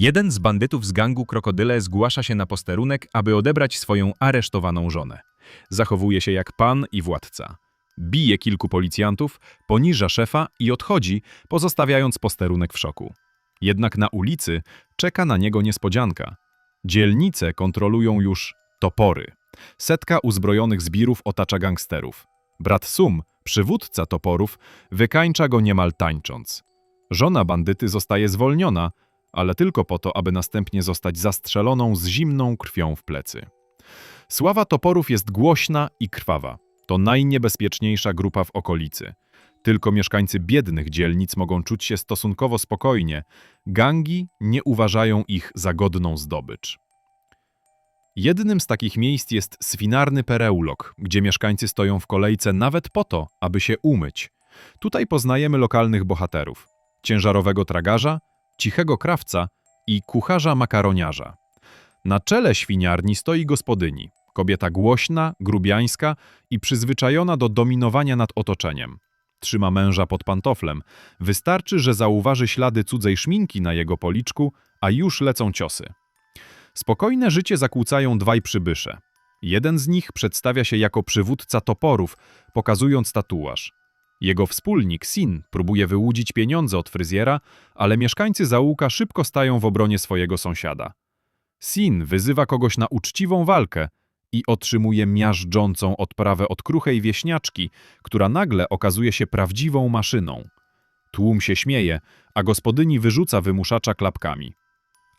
Jeden z bandytów z gangu Krokodyle zgłasza się na posterunek, aby odebrać swoją aresztowaną żonę. Zachowuje się jak pan i władca. Bije kilku policjantów, poniża szefa i odchodzi, pozostawiając posterunek w szoku. Jednak na ulicy czeka na niego niespodzianka. Dzielnice kontrolują już topory. Setka uzbrojonych zbirów otacza gangsterów. Brat Sum, przywódca toporów, wykańcza go niemal tańcząc. Żona bandyty zostaje zwolniona, ale tylko po to, aby następnie zostać zastrzeloną z zimną krwią w plecy. Sława toporów jest głośna i krwawa. To najniebezpieczniejsza grupa w okolicy. Tylko mieszkańcy biednych dzielnic mogą czuć się stosunkowo spokojnie. Gangi nie uważają ich za godną zdobycz. Jednym z takich miejsc jest swinarny pereulok, gdzie mieszkańcy stoją w kolejce nawet po to, aby się umyć. Tutaj poznajemy lokalnych bohaterów. Ciężarowego tragarza, cichego krawca i kucharza makaroniarza. Na czele świniarni stoi gospodyni, kobieta głośna, grubiańska i przyzwyczajona do dominowania nad otoczeniem. Trzyma męża pod pantoflem. Wystarczy, że zauważy ślady cudzej szminki na jego policzku, a już lecą ciosy. Spokojne życie zakłócają dwaj przybysze. Jeden z nich przedstawia się jako przywódca toporów, pokazując tatuaż. Jego wspólnik, Sin, próbuje wyłudzić pieniądze od fryzjera, ale mieszkańcy zaułka szybko stają w obronie swojego sąsiada. Sin wyzywa kogoś na uczciwą walkę i otrzymuje miażdżącą odprawę od kruchej wieśniaczki, która nagle okazuje się prawdziwą maszyną. Tłum się śmieje, a gospodyni wyrzuca wymuszacza klapkami.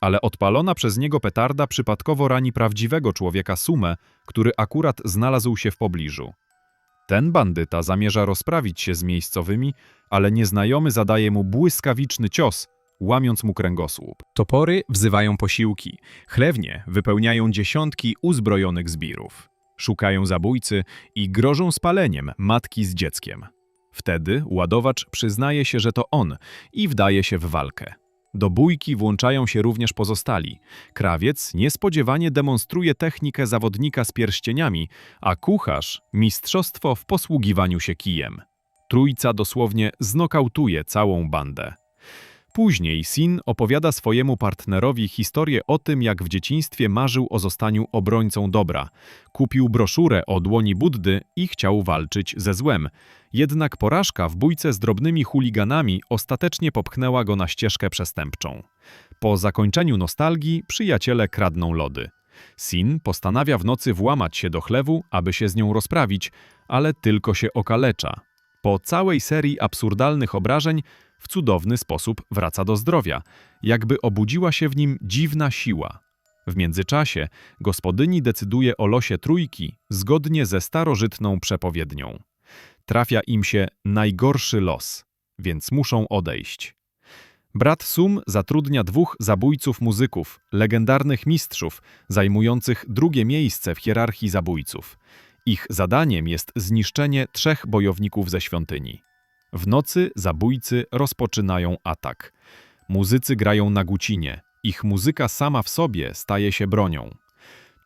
Ale odpalona przez niego petarda przypadkowo rani prawdziwego człowieka Sumę, który akurat znalazł się w pobliżu. Ten bandyta zamierza rozprawić się z miejscowymi, ale nieznajomy zadaje mu błyskawiczny cios, łamiąc mu kręgosłup. Topory wzywają posiłki, chlewnie wypełniają dziesiątki uzbrojonych zbirów. Szukają zabójcy i grożą spaleniem matki z dzieckiem. Wtedy ładowacz przyznaje się, że to on i wdaje się w walkę. Do bójki włączają się również pozostali. Krawiec niespodziewanie demonstruje technikę zawodnika z pierścieniami, a kucharz mistrzostwo w posługiwaniu się kijem. Trójca dosłownie znokautuje całą bandę. Później Sin opowiada swojemu partnerowi historię o tym, jak w dzieciństwie marzył o zostaniu obrońcą dobra. Kupił broszurę o dłoni Buddy i chciał walczyć ze złem. Jednak porażka w bójce z drobnymi chuliganami ostatecznie popchnęła go na ścieżkę przestępczą. Po zakończeniu nostalgii przyjaciele kradną lody. Sin postanawia w nocy włamać się do chlewu, aby się z nią rozprawić, ale tylko się okalecza. Po całej serii absurdalnych obrażeń w cudowny sposób wraca do zdrowia, jakby obudziła się w nim dziwna siła. W międzyczasie gospodyni decyduje o losie trójki zgodnie ze starożytną przepowiednią. Trafia im się najgorszy los, więc muszą odejść. Brat Sum zatrudnia dwóch zabójców muzyków, legendarnych mistrzów, zajmujących drugie miejsce w hierarchii zabójców. Ich zadaniem jest zniszczenie trzech bojowników ze świątyni. W nocy zabójcy rozpoczynają atak. Muzycy grają na gucinie. Ich muzyka sama w sobie staje się bronią.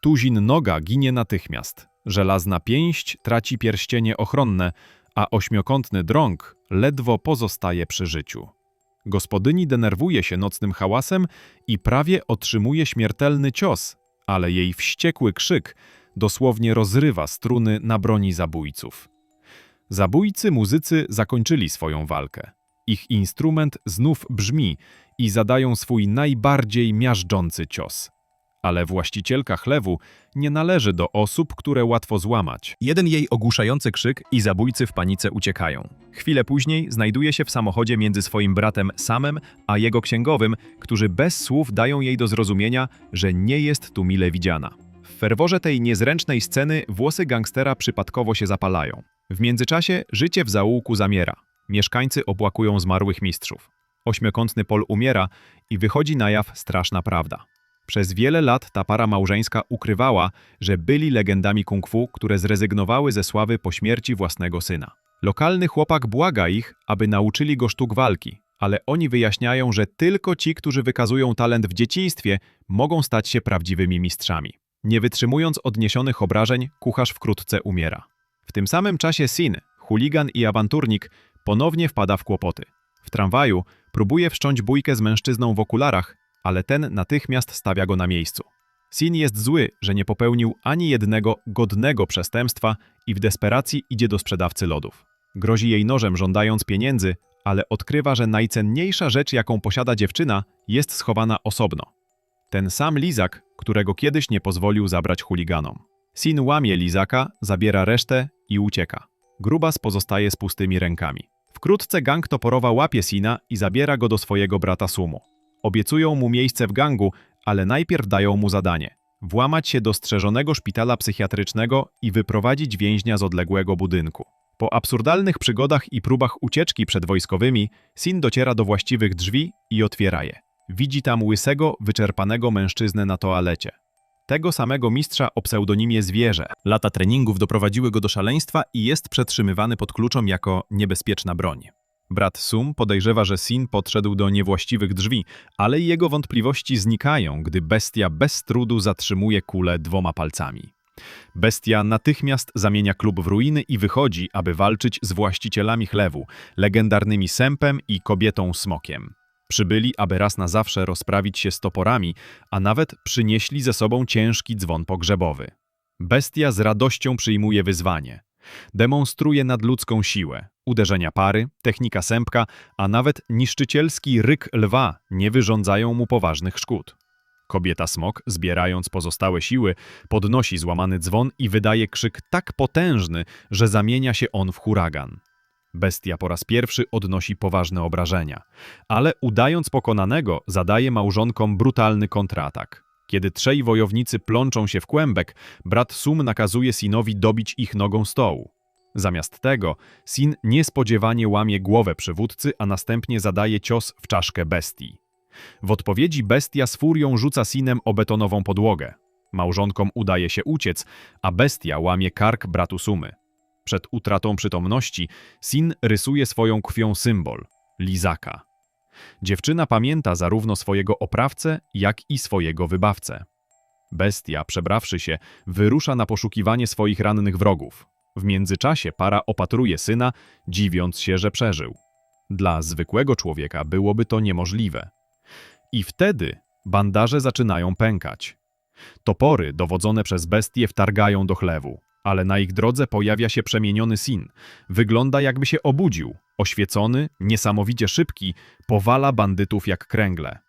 Tuzin noga ginie natychmiast. Żelazna pięść traci pierścienie ochronne, a ośmiokątny drąg ledwo pozostaje przy życiu. Gospodyni denerwuje się nocnym hałasem i prawie otrzymuje śmiertelny cios, ale jej wściekły krzyk dosłownie rozrywa struny na broni zabójców. Zabójcy muzycy zakończyli swoją walkę. Ich instrument znów brzmi i zadają swój najbardziej miażdżący cios. Ale właścicielka chlewu nie należy do osób, które łatwo złamać. Jeden jej ogłuszający krzyk i zabójcy w panice uciekają. Chwilę później znajduje się w samochodzie między swoim bratem Samem a jego księgowym, którzy bez słów dają jej do zrozumienia, że nie jest tu mile widziana. W ferworze tej niezręcznej sceny włosy gangstera przypadkowo się zapalają. W międzyczasie życie w zaułku zamiera. Mieszkańcy opłakują zmarłych mistrzów. Ośmiokątny pol umiera i wychodzi na jaw straszna prawda. Przez wiele lat ta para małżeńska ukrywała, że byli legendami kung fu, które zrezygnowały ze sławy po śmierci własnego syna. Lokalny chłopak błaga ich, aby nauczyli go sztuk walki, ale oni wyjaśniają, że tylko ci, którzy wykazują talent w dzieciństwie, mogą stać się prawdziwymi mistrzami. Nie wytrzymując odniesionych obrażeń, kucharz wkrótce umiera. W tym samym czasie Sin, chuligan i awanturnik, ponownie wpada w kłopoty. W tramwaju próbuje wszcząć bójkę z mężczyzną w okularach, ale ten natychmiast stawia go na miejscu. Sin jest zły, że nie popełnił ani jednego godnego przestępstwa i w desperacji idzie do sprzedawcy lodów. Grozi jej nożem żądając pieniędzy, ale odkrywa, że najcenniejsza rzecz, jaką posiada dziewczyna, jest schowana osobno. Ten sam lizak, którego kiedyś nie pozwolił zabrać chuliganom. Sin łamie lizaka, zabiera resztę i ucieka. Grubas pozostaje z pustymi rękami. Wkrótce gang toporowa łapie Sina i zabiera go do swojego brata Sumu. Obiecują mu miejsce w gangu, ale najpierw dają mu zadanie włamać się do strzeżonego szpitala psychiatrycznego i wyprowadzić więźnia z odległego budynku. Po absurdalnych przygodach i próbach ucieczki przed wojskowymi, Sin dociera do właściwych drzwi i otwiera je. Widzi tam łysego, wyczerpanego mężczyznę na toalecie. Tego samego mistrza o pseudonimie Zwierzę. Lata treningów doprowadziły go do szaleństwa i jest przetrzymywany pod kluczą jako niebezpieczna broń. Brat Sum podejrzewa, że Sin podszedł do niewłaściwych drzwi, ale jego wątpliwości znikają, gdy bestia bez trudu zatrzymuje kulę dwoma palcami. Bestia natychmiast zamienia klub w ruiny i wychodzi, aby walczyć z właścicielami chlewu, legendarnymi Sępem i kobietą Smokiem. Przybyli, aby raz na zawsze rozprawić się z toporami, a nawet przynieśli ze sobą ciężki dzwon pogrzebowy. Bestia z radością przyjmuje wyzwanie. Demonstruje nadludzką siłę, uderzenia pary, technika sępka, a nawet niszczycielski ryk lwa nie wyrządzają mu poważnych szkód. Kobieta smok, zbierając pozostałe siły, podnosi złamany dzwon i wydaje krzyk tak potężny, że zamienia się on w huragan. Bestia po raz pierwszy odnosi poważne obrażenia, ale udając pokonanego, zadaje małżonkom brutalny kontratak. Kiedy trzej wojownicy plączą się w kłębek, brat Sum nakazuje Sinowi dobić ich nogą stołu. Zamiast tego, Sin niespodziewanie łamie głowę przywódcy, a następnie zadaje cios w czaszkę bestii. W odpowiedzi bestia z furią rzuca Sinem o betonową podłogę. Małżonkom udaje się uciec, a bestia łamie kark bratu Sumy. Przed utratą przytomności Sin rysuje swoją krwią symbol – lizaka. Dziewczyna pamięta zarówno swojego oprawcę, jak i swojego wybawcę. Bestia, przebrawszy się, wyrusza na poszukiwanie swoich rannych wrogów. W międzyczasie para opatruje syna, dziwiąc się, że przeżył. Dla zwykłego człowieka byłoby to niemożliwe. I wtedy bandaże zaczynają pękać. Topory dowodzone przez bestie wtargają do chlewu, ale na ich drodze pojawia się przemieniony Sin. Wygląda jakby się obudził. Oświecony, niesamowicie szybki, powala bandytów jak kręgle.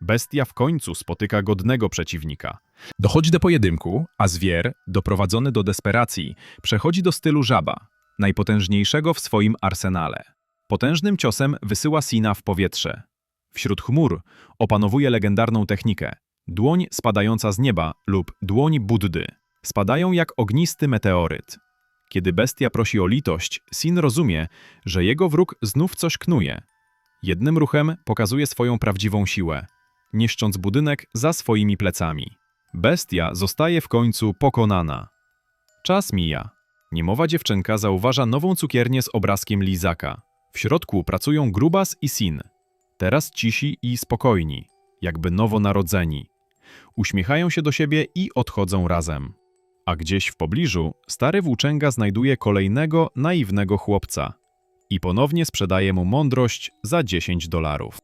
Bestia w końcu spotyka godnego przeciwnika. Dochodzi do pojedynku, a zwier, doprowadzony do desperacji, przechodzi do stylu żaba, najpotężniejszego w swoim arsenale. Potężnym ciosem wysyła Sina w powietrze. Wśród chmur opanowuje legendarną technikę dłoń spadająca z nieba lub dłoń Buddy. Spadają jak ognisty meteoryt. Kiedy bestia prosi o litość, Sin rozumie, że jego wróg znów coś knuje. Jednym ruchem pokazuje swoją prawdziwą siłę, niszcząc budynek za swoimi plecami. Bestia zostaje w końcu pokonana. Czas mija. Niemowa dziewczynka zauważa nową cukiernię z obrazkiem lizaka. W środku pracują Grubas i Sin. Teraz cisi i spokojni, jakby nowonarodzeni. Uśmiechają się do siebie i odchodzą razem. A gdzieś w pobliżu stary włóczęga znajduje kolejnego naiwnego chłopca i ponownie sprzedaje mu mądrość za 10 dolarów.